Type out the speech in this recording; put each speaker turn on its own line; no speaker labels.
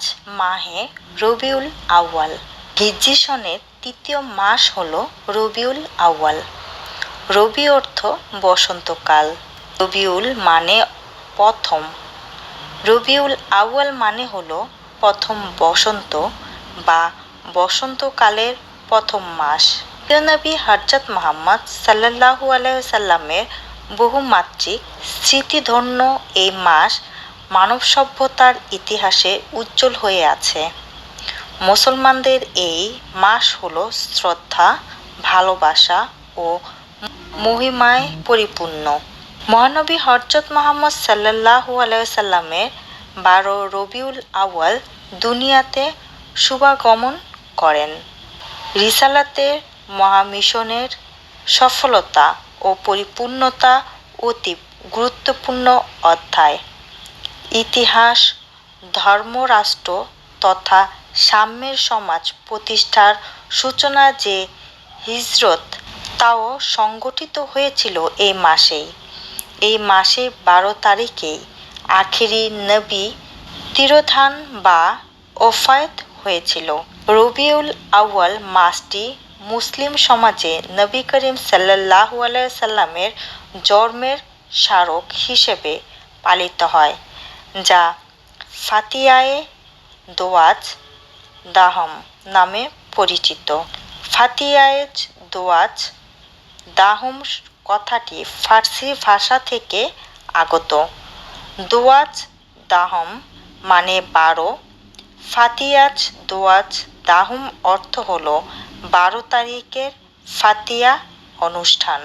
আজ মাহে রবিউল আউয়াল। হিজ্জি সনের তৃতীয় মাস হল রবিউল আউয়াল। রবি অর্থ বসন্তকাল। রবিউল মানে প্রথম। রবিউল আউয়াল মানে হল প্রথম বসন্ত বা বসন্তকালের প্রথম মাস। নবী হরজত মোহাম্মদ সাল্লাহু আলাইসাল্লামের বহুমাত্রিক স্মৃতিধন্য এই মাস মানব সভ্যতার ইতিহাসে উজ্জ্বল হয়ে আছে। মুসলমানদের এই মাস হলো শ্রদ্ধা, ভালোবাসা ও মহিমায় পরিপূর্ণ। মহানবী হরজত মোহাম্মদ সাল্লাহু আলাইসাল্লামের বারো রবিউল আউয়াল দুনিয়াতে শুভাগমন করেন। রিসালাতের মহামিশনের সফলতা ও পরিপূর্ণতা অতি গুরুত্বপূর্ণ অধ্যায়। ইতিহাস, ধর্মরাষ্ট্র তথা সাম্যের সমাজ প্রতিষ্ঠার সূচনা যে হিজরত, তাও সংগঠিত হয়েছিল এই মাসেই। এই মাসে বারো তারিখেই আখেরি নবী তিরোধান বা ওফায়ত হয়েছিল। রবিউল আউয়াল মাসটি মুসলিম সমাজে নবী করিম সাল্লাহু সাল্লামের জন্মের স্মারক হিসেবে পালিত হয়। যা ফাতিয়ায়ে দোয়াজ দাহম নামে পরিচিত। ফাতিয়ায়েজ দোয়াজ দাহম কথাটি ফার্সি ভাষা থেকে আগত। দোয়াজ দাহম মানে বারো। ফাতিয়াজ দোয়াজ দাহম অর্থ হল বারো তারিখের ফাতিয়া অনুষ্ঠান।